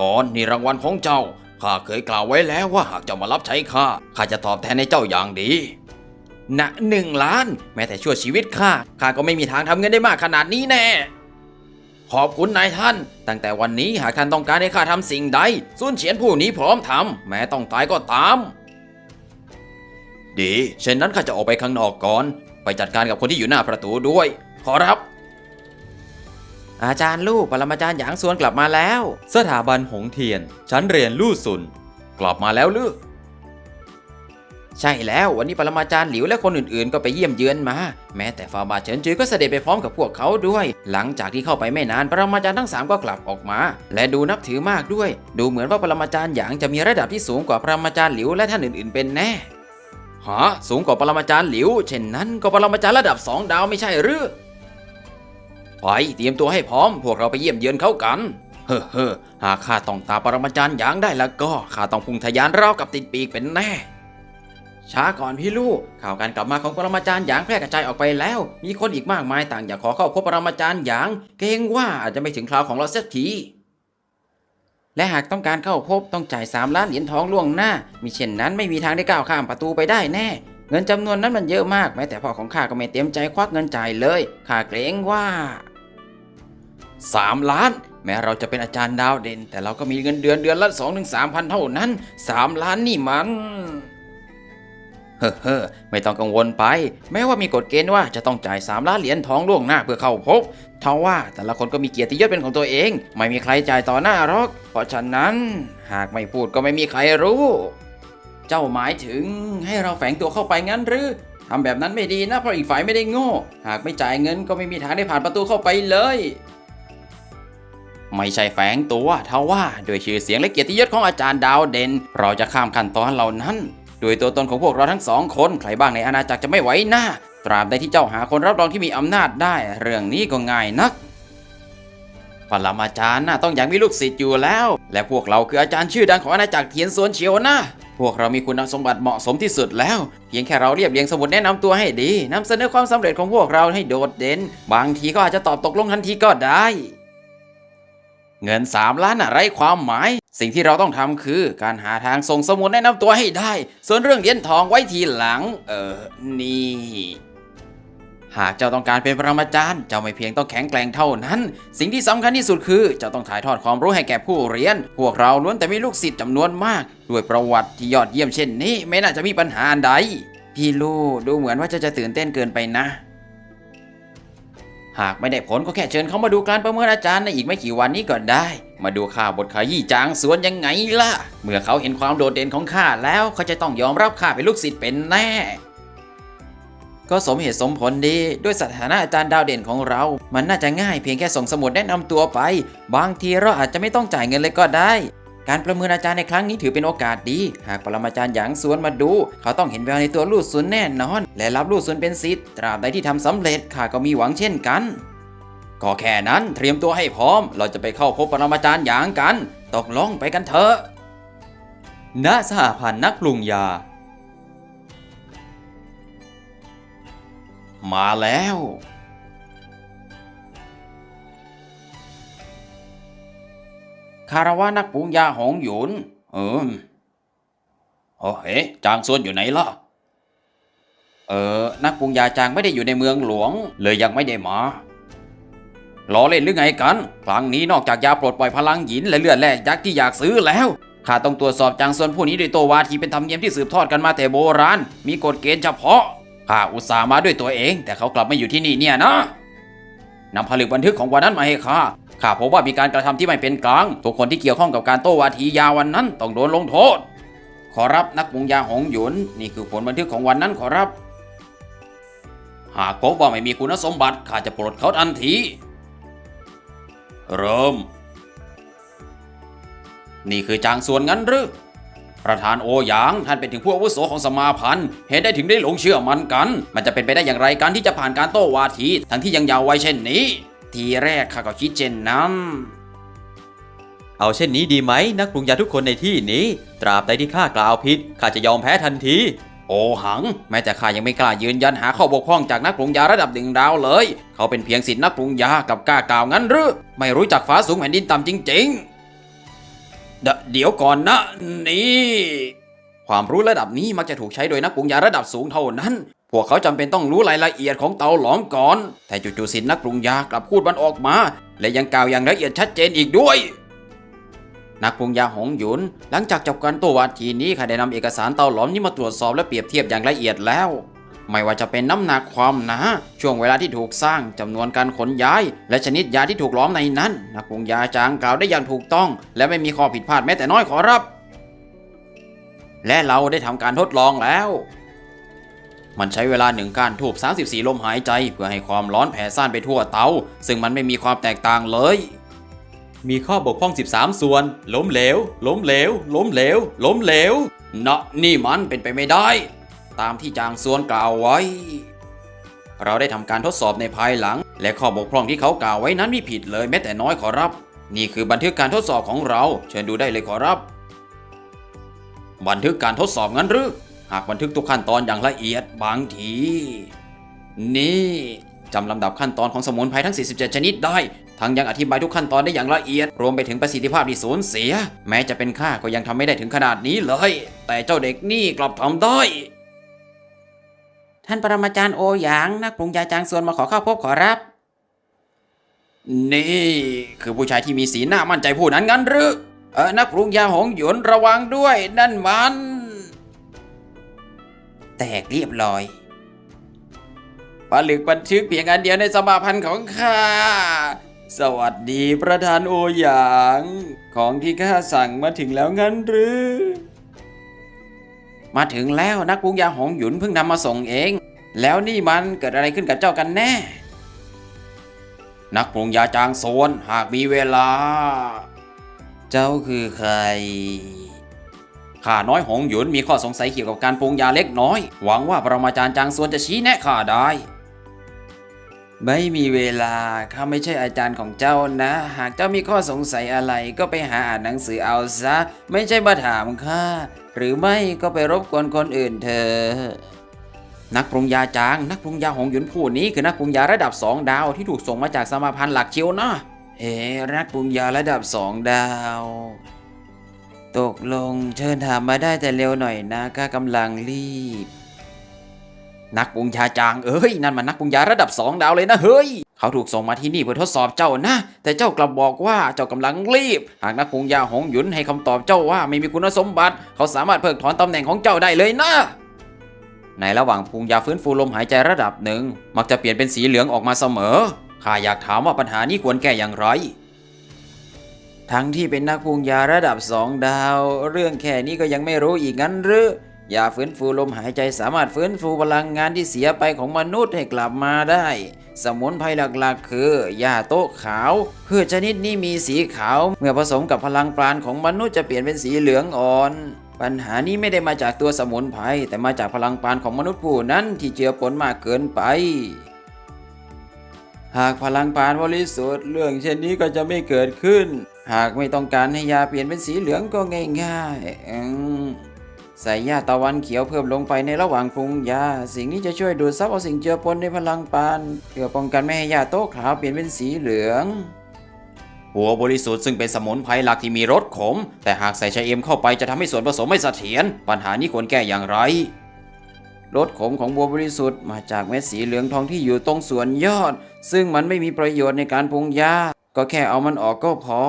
ก่อนนี่รางวัลของเจ้าข้าเคยกล่าวไว้แล้วว่าหากเจ้ามารับใช้ข้าข้าจะตอบแทนให้เจ้าอย่างดีณหนึ่งล้าน แม้แต่ชั่วชีวิตข้าข้าก็ไม่มีทางทำเงินได้มากขนาดนี้แน่ ขอบคุณนายท่าน ตั้งแต่วันนี้หากท่านต้องการให้ข้าทำสิ่งใดซุนเฉียนผู้นี้พร้อมทำแม้ต้องตายก็ตาม ดีเช่นนั้นข้าจะออกไปข้างนอกก่อน ไปจัดการกับคนที่อยู่หน้าประตูด้วย ขอรับ อาจารย์ลูกปรมาจารย์หยางสวนกลับมาแล้ว สถาบันหงเทียน ชั้นเรียนลู่ซุน กลับมาแล้วหรือใช่แล้ววันนี้ปรมาจารย์หลิวและคนอื่นๆ ก็ไปเยี่ยมเยือนมา แม้แต่ฟาบาเฉินจือก็เสด็จไปพร้อมกับพวกเขาด้วย หลังจากที่เข้าไปไม่นานปรมาจารย์ทั้งสามก็กลับออกมา และดูนับถือมากด้วย ดูเหมือนว่าปรมาจารย์หยางจะมีระดับที่สูงกว่าปรมาจารย์หลิวและท่านอื่นๆ เป็นแน่ฮะสูงกว่าปรมาจารย์หลิว เช่นนั้นก็ปรมาจารย์ระดับสองดาวไม่ใช่หรือ ไปเตรียมตัวให้พร้อม พวกเราไปเยี่ยมเยือนเขากัน เฮ้อเฮ้อหากข้าต้องตาปรมาจารย์หยางได้แล้วก็ข้าต้องพุ่งทะยานราวกับติดปีกเป็นแน่ ช้าก่อนพี่ลูกข่าวการกลับมาของปรมาจารย์หยางแพร่กระจายออกไปแล้ว มีคนอีกมากมายต่างอยากขอเข้าพบปรมาจารย์หยาง เกรงว่าอาจจะไม่ถึงคราวของเราเสักทีและหากต้องการเข้าพบต้องจ่ายสามล้านเหรียญทองล่วงหน้ามีเช่นนั้นไม่มีทางได้ก้าวข้ามประตูไปได้แน่ เงินจำนวนนั้นมันเยอะมากแม้แต่พ่อของข้าก็ไม่เต็มใจควักเงินจ่ายเลยข้าเกรงว่า สามล้าน แม้เราจะเป็นอาจารย์ดาวเด่น แต่เราก็มีเงินเดือนเดือนละสองถึงสามพันเท่านั้นสามล้านนี่มันเฮ้อเฮ้อไม่ต้องกังวลไป แม้ว่ามีกฎเกณฑ์ว่าจะต้องจ่าย 3 ล้านเหรียญทองล่วงหน้าเพื่อเข้าพบทว่าแต่ละคนก็มีเกียรติยศเป็นของตัวเอง ไม่มีใครจ่ายต่อหน้าหรอก เพราะฉะนั้น หากไม่พูดก็ไม่มีใครรู้ เจ้าหมายถึงให้เราแฝงตัวเข้าไปงั้นหรือทำแบบนั้นไม่ดีนะเพราะอีกฝ่ายไม่ได้โง่ หากไม่จ่ายเงินก็ไม่มีทางได้ผ่านประตูเข้าไปเลย ไม่ใช่แฝงตัวทว่าด้วยชื่อเสียงและเกียรติยศของอาจารย์ดาวเด่น เราจะข้ามขั้นตอนเหล่านั้นด้วยตัวตนของพวกเราทั้งสองคนใครบ้างในอาณาจักรจะไม่ไหวหน้า ตราบใดที่เจ้าหาคนรับรองที่มีอำนาจได้ เรื่องนี้ก็ง่ายนักปรมาจารย์น่ะต้องอยากมีลูกศิษย์อยู่แล้ว และพวกเราคืออาจารย์ชื่อดังของอาณาจักรเทียนสวนเฉียวนะพวกเรามีคุณสมบัติเหมาะสมที่สุดแล้ว เพียงแค่เราเรียบเรียงสมุดแนะนำตัวให้ดีนำเสนอความสำเร็จของพวกเราให้โดดเด่น บางทีก็อาจจะตอบตกลงทันทีก็ได้ เงิน 3 ล้านอะไรความหมาย สิ่งที่เราต้องทำคือการหาทางส่งสมุดแนะนำตัวให้ได้ ส่วนเรื่องเหรียญทองไว้ทีหลัง เออนี่ หากเจ้าต้องการเป็นปรมาจารย์เจ้าไม่เพียงต้องแข็งแกร่งเท่านั้น สิ่งที่สำคัญที่สุดคือเจ้าต้องถ่ายทอดความรู้ให้แก่ผู้เรียน พวกเราล้วนแต่มีลูกศิษย์จำนวนมาก ด้วยประวัติที่ยอดเยี่ยมเช่นนี้ ไม่น่าจะมีปัญหาใด พี่ลูกดูเหมือนว่าเจะจะตื่นเต้นเกินไปนะ หากไม่ได้ผลก็แค่เชิญเขามาดูการประเมินอาจารย์ในอีกไม่กี่วันนี้ก็ได้ มาดูข้าบทขยี้จางสวนยังไงล่ะ เมื่อเขาเห็นความโดดเด่นของข้าแล้วเขาจะต้องยอมรับข้าเป็นลูกศิษย์เป็นแน่ ก็สมเหตุสมผลดีด้วยสถานะอาจารย์ดาวเด่นของเรา มันน่าจะง่ายเพียงแค่ส่งสมุดแนะนำตัวไป บางทีเราอาจจะไม่ต้องจ่ายเงินเลยก็ได้ การประเมินอาจารย์ในครั้งนี้ถือเป็นโอกาสดี หากปรมาจารย์หยางสวนมาดู เขาต้องเห็นแววในตัวลู่ซุนแน่นอน และรับลู่ซุนเป็นศิษย์ตราบใดที่ทำสำเร็จข้าก็มีหวังเช่นกันก็แค่นั้นเตรียมตัวให้พร้อม เราจะไปเข้าพบปรมาจารย์หยางกัน ตกลงไปกันเถอะณสหพันธ์นักปรุงยา มาแล้ว คาราวานักปรุงยาหงหยุนเออโอ้เฮ้จางส่วนอยู่ไหนล่ะ เออ นักปรุงยาจางไม่ได้อยู่ในเมืองหลวง เลยยังไม่ได้มาล้อเล่นหรือไงกัน ครั้งนี้นอกจากยาปลดปล่อยพลังหยินและเลือดแร่ยักษ์ที่อยากซื้อแล้ว ข้าต้องตรวจสอบจางส่วนผู้นี้ด้วยตัววาทีเป็นธรรมเนียมที่สืบทอดกันมาแต่โบราณ มีกฎเกณฑ์เฉพาะ ข้าอุตส่าห์มาด้วยตัวเอง แต่เขากลับมาอยู่ที่นี่เนี่ยนะนำผลึกบันทึกของวันนั้นมาให้ข้า ข้าพบว่ามีการกระทำที่ไม่เป็นกลาง ทุกคนที่เกี่ยวข้องกับการโต้วาทียาวันนั้นต้องโดนลงโทษ ขอรับนักปรุงยาหงหยุนนี่คือผลบันทึกของวันนั้นขอรับ หากพบว่าไม่มีคุณสมบัติข้าจะปลดเขาทันที เริ่ม นี่คือจางส่วนงั้นหรือประธานโอหยางท่านเป็นถึงผู้อาวุโสของสมาพันธ์เหตุได้ถึงได้หลงเชื่อมันกัน มันจะเป็นไปได้อย่างไรการที่จะผ่านการโต้วาที ทั้งที่ยังยาววัยเช่นนี้ ทีแรกข้าก็คิดเช่นนั้นเอาเช่นนี้ดีไหมนักปรุงยาทุกคนในที่นี้ ตราบใดที่ข้ากล่าวผิดข้าจะยอมแพ้ทันที โอหัง แม้แต่ข้ายังไม่กล้ายืนยันหาข้อบกพร่องจากนักปรุงยาระดับหนึ่งดาวเลย เขาเป็นเพียงศิษย์นักปรุงยากับกล้ากล่าวงั้นหรือไม่รู้จักฟ้าสูงแผ่นดินต่ำจริงๆเดเดี๋ยวก่อนนะนี่ความรู้ระดับนี้มักจะถูกใช้โดยนักปรุงยาระดับสูงเท่านั้น พวกเขาจำเป็นต้องรู้รายละเอียดของเตาหลอมก่อน แต่จู่ๆสินนักปรุงยากลับพูดมันออกมา และยังกล่าวอย่างละเอียดชัดเจนอีกด้วย นักปรุงยาหงหยุน หลังจากจบการโตัววาทีนี้ข้าได้นำเอกสารเตาหลอมนี้มาตรวจสอบและเปรียบเทียบอย่างละเอียดแล้ว ไม่ว่าจะเป็นน้ำหนักความหนาช่วงเวลาที่ถูกสร้างจำนวนการขนย้าย และชนิดยาที่ถูกหล้อมในนั้น นักปรุงยาจางกล่าวได้อย่างถูกต้อง และไม่มีข้อผิดพลาดแม้แต่น้อยขอรับ และเราได้ทำการทดลองแล้ว มันใช้เวลาหนึ่งการถูก34 ลมหายใจ เพื่อให้ความร้อนแผ่ซ่านไปทั่วเตา ซึ่งมันไม่มีความแตกต่างเลย มีข้อบกพร่อง 13 ส่วน ล้มเหลว ล้มเหลว ล้มเหลว ล้มเหลวนะนี่มันเป็นไปไม่ได้ ตามที่จางซวนกล่าวไว้ เราได้ทำการทดสอบในภายหลัง และข้อบกพร่องที่เขากล่าวไว้นั้นไม่ผิดเลยแม้แต่น้อยขอรับ นี่คือบันทึกการทดสอบของเรา เชิญดูได้เลยขอรับ บันทึกการทดสอบงั้นหรือ หากบันทึกทุกขั้นตอนอย่างละเอียดบางที นี่จำลำดับขั้นตอนของสมุนไพรทั้ง 47 ชนิดได้ ทั้งยังอธิบายทุกขั้นตอนได้อย่างละเอียด รวมไปถึงประสิทธิภาพที่สูญเสีย แม้จะเป็นข้าก็ยังทำไม่ได้ถึงขนาดนี้เลย แต่เจ้าเด็กนี่กลับทำได้ ท่านปรมาจารย์โอหยางนักปรุงยาจางส่วนมาขอเข้าพบขอรับ นี่คือผู้ชายที่มีสีหน้ามั่นใจผู้นั้นงั้นหรือเออนักปรุงยาหงหยวนระวังด้วยนั่นมัน แตกเรียบร้อยผลึกบันทึกเพียงอันเดียวในสมาพันธ์ของข้า สวัสดีประธานโอหยาง ของที่ข้าสั่งมาถึงแล้วงั้นหรือ มาถึงแล้วนักปรุงยาหงหยุนเพิ่งนำมาส่งเอง แล้วนี่มันเกิดอะไรขึ้นกับเจ้ากันแน่ นักปรุงยาจางโซนหากมีเวลา เจ้าคือใคร ข้าน้อยหงหยุนมีข้อสงสัยเกี่ยวกับการปรุงยาเล็กน้อย หวังว่าปรมาจารย์จางซวนจะชี้แนะข้าได้ ไม่มีเวลาข้าไม่ใช่อาจารย์ของเจ้านะ หากเจ้ามีข้อสงสัยอะไรก็ไปหาอ่านหนังสือเอาซะ ไม่ใช่มาถามข้าหรือไม่ก็ไปรบกวนคนอื่นเถอะนักปรุงยาจาง นักปรุงยาหงหยุนผู้นี้คือนักปรุงยาระดับสองดาวที่ถูกส่งมาจากสมาพันธ์หลักเชียวนะเอ๊ะนักปรุงยาระดับสองดาว ตกลงเชิญถามมาได้แต่เร็วหน่อยนะข้ากำลังรีบ นักปรุงยาจางเอ้ยนั่นมันนักปรุงยาระดับสองดาวเลยนะเฮ้ย เขาถูกส่งมาที่นี่เพื่อทดสอบเจ้านะ แต่เจ้ากลับบอกว่าเจ้ากำลังรีบ หากนักปรุงยาหงหยุนให้คำตอบเจ้าว่าไม่มีคุณสมบัติ เขาสามารถเพิกถอนตำแหน่งของเจ้าได้เลยนะ ในระหว่างปรุงยาฟื้นฟูลมหายใจระดับหนึ่งมักจะเปลี่ยนเป็นสีเหลืองออกมาเสมอข้าอยากถามว่าปัญหานี้ควรแก้อย่างไร ทั้งที่เป็นนักปรุงยาระดับสองดาว เรื่องแค่นี้ก็ยังไม่รู้อีกงั้นหรือยาฟื้นฟูลมหายใจสามารถฟื้นฟูพลังงานที่เสียไปของมนุษย์ให้กลับมาได้ สมุนไพรหลักๆ คือยาโต๊ะขาวพืชชนิดนี้มีสีขาว เมื่อผสมกับพลังปราณของมนุษย์จะเปลี่ยนเป็นสีเหลืองอ่อน ปัญหานี้ไม่ได้มาจากตัวสมุนไพรแต่มาจากพลังปราณของมนุษย์ผู้นั้นที่เจือปนมากเกินไป หากพลังปานบริสุทธิ์เรื่องเช่นนี้ก็จะไม่เกิดขึ้น หากไม่ต้องการให้ยาเปลี่ยนเป็นสีเหลืองก็ง่ายๆใส่ยาตะวันเขียวเพิ่มลงไปในระหว่างปรุงยา สิ่งนี้จะช่วยดูดซับเอาสิ่งเจือปนในพลังปานเพื่อป้องกันไม่ให้ยาโต๊ะขาวเปลี่ยนเป็นสีเหลืองหัวบริสุทธิ์ซึ่งเป็นสมุนไพรหลักที่มีรสขม แต่หากใส่ชะเอมเข้าไปจะทำให้ส่วนผสมไม่เสถียรปัญหานี้ควรแก้อย่างไรรสขมของบัวบริสุทธิ์มาจากเม็ดสีเหลืองทองที่อยู่ตรงส่วนยอด ซึ่งมันไม่มีประโยชน์ในการปรุงยาก็แค่เอามันออกก็พอ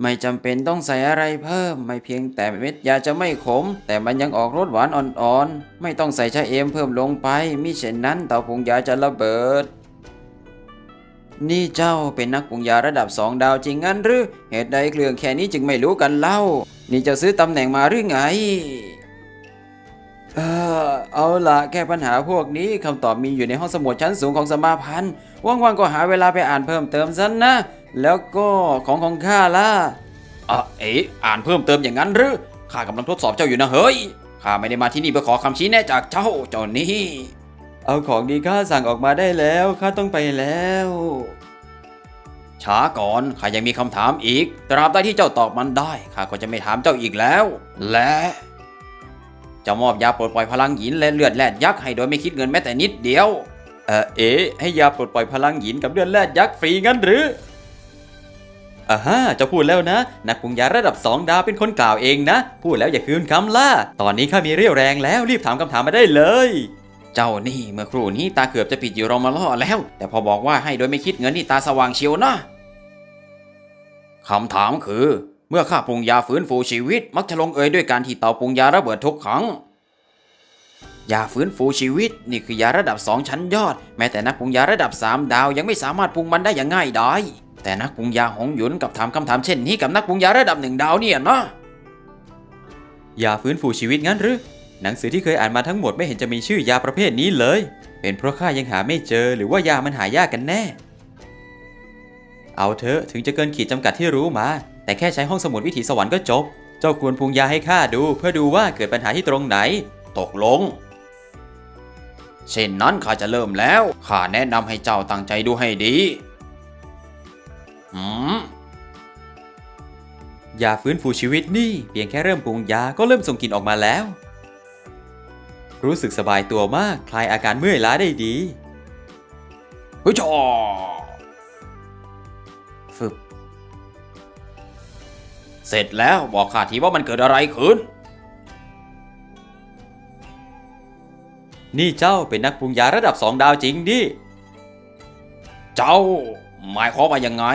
ไม่จำเป็นต้องใส่อะไรเพิ่ม ไม่เพียงแต่เม็ดยาจะไม่ขม แต่มันยังออกรสหวานอ่อนๆ ไม่ต้องใส่ชะเอมเพิ่มลงไป มิเช่นนั้นเตาปรุงยาจะระเบิด นี่เจ้าเป็นนักปรุงยาระดับสองดาวจริงงั้นหรือ เหตุใดเครื่องแค่นี้จึงไม่รู้กันเล่า นี่เจะซื้อตำแหน่งมาหรือไง อเอาละแก้ปัญหาพวกนี้คำตอบมีอยู่ในห้องสมุดชั้นสูงของสมาพันธ์ว่างๆก็หาเวลาไปอ่านเพิ่มเติมซะนนะ แล้วก็ของของข้าล่ะอะเอ๋อ่านเพิ่มเติมอย่างนั้นหรือข้ากำลังทดสอบเจ้าอยู่นะเฮ้ยข้าไม่ได้มาที่นี่เพื่อขอคำชี้แนะจากเจ้าเจ้านี่เอาของดีข้าสั่งออกมาได้แล้วข้าต้องไปแล้วช้าก่อนข้ายังมีคำถามอีก ตราบใดที่เจ้าตอบมันได้ข้าก็จะไม่ถามเจ้าอีกแล้ว และ จะมอบยาปลดปล่อยพลังหยินและเลือดแลดยักษ์ให้โดยไม่คิดเงินแม้แต่นิดเดียว เออเอ๋ให้ยาปลดปล่อยพลังหยินกับเลือดแลดยักษ์ฟรีงั้นหรืออ่าฮะเจะพูดแล้วนะ นักปรุงยาระดับสองดาวเป็นคนกล่าวเองนะ พูดแล้วอย่าคืนคำล่ะตอนนี้ข้ามีเรี่ยวแรงแล้วรีบถามคำถามมาได้เลย เจ้านี่เมื่อครู่นี้ตาเกือบจะปิดอยู่รอมาล่อแล้ว แต่พอบอกว่าให้โดยไม่คิดเงินนี่ตาสว่างเชียวนะคำถามคือเมื่อข้าปรุงยาฟื้นฟูชีวิต มักจะลงเอยด้วยการที่เตาปรุงยาระเบิดทุกครั้งยาฟื้นฟูชีวิต นี่คือยาระดับสองชั้นยอด แม้แต่นักปรุงยาระดับสามดาวยังไม่สามารถปรุงมันได้อย่างง่ายดายแต่นักปรุงยาหงหยุนกับถามคำถามเช่นนี้กับนักปรุงยาระดับหนึ่งดาวเนี่ยนะยาฟื้นฟูชีวิตงั้นหรือหนังสือที่เคยอ่านมาทั้งหมดไม่เห็นจะมีชื่อยาประเภทนี้เลย เป็นเพราะข้ายังหาไม่เจอหรือว่ายามันหายากกันแน่ เอาเถอะถึงจะเกินขีดจำกัดที่รู้มา แต่แค่ใช้ห้องสมุดวิถีสวรรค์ก็จบ เจ้าควรปรุงยาให้ข้าดู เพื่อดูว่าเกิดปัญหาที่ตรงไหน ตกลง เช่นนั้นข้าจะเริ่มแล้ว ข้าแนะนำให้เจ้าตั้งใจดูให้ดีหืมยาฟื้นฟูชีวิตนี่เพียงแค่เริ่มปรุงยาก็เริ่มส่งกลิ่นออกมาแล้ว รู้สึกสบายตัวมาก คลายอาการเมื่อยล้าได้ดีเฮ้ยจอฟึบ เสร็จแล้วบอกข้าทีว่ามันเกิดอะไรขึ้น นี่เจ้าเป็นนักปรุงยาระดับสองดาวจริงดิ เจ้า หมายความว่ายังไง